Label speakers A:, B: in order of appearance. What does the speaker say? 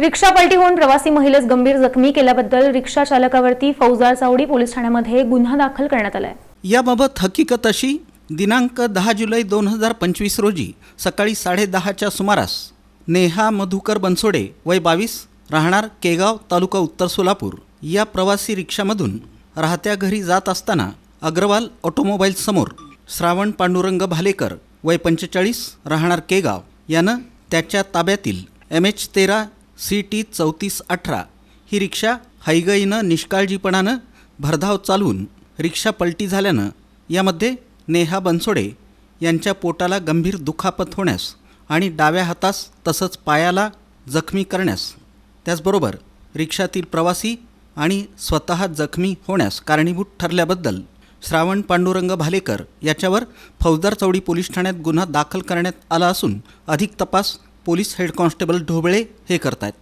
A: रिक्षा पलटी होऊन प्रवासी महिलेस गंभीर जखमी केल्याबद्दल रिक्षा चालकावरती फौजदार चावडी पोलीस ठाण्यामध्ये गुन्हा दाखल करण्यात आलाय.
B: याबाबत हकीकत अशी दिनांक दहा जुलै दोन हजार पंचवीस रोजी सकाळी साडेदहाच्या सुमारास नेहा मधुकर बनसोडे वय बावीस राहणार केगाव तालुका उत्तर सोलापूर. या प्रवासी रिक्षामधून राहत्या घरी जात असताना अग्रवाल ऑटोमोबाईल्ससमोर श्रावण पांडुरंग भालेकर वय पंचेचाळीस राहणार केगाव. यानं त्याच्या ताब्यातील एम एच तेरा सी टी चौतीस अठरा. ही रिक्षा हैगईनं निष्काळजीपणानं भरधाव चालवून रिक्षा पलटी झाल्यानं यामध्ये नेहा बनसोडे यांच्या पोटाला गंभीर दुखापत होण्यास आणि डाव्या हातास तसंच पायाला जखमी करण्यास. त्याचबरोबर रिक्षातील प्रवासी आणि स्वतः जखमी होण्यास कारणीभूत ठरल्याबद्दल श्रावण पांडुरंग भालेकर याच्यावर फौजदार चौडी पोलीस ठाण्यात गुन्हा दाखल करण्यात आला असून अधिक तपास पोलीस हेड कॉन्स्टेबल ढोबळे हे करतायत.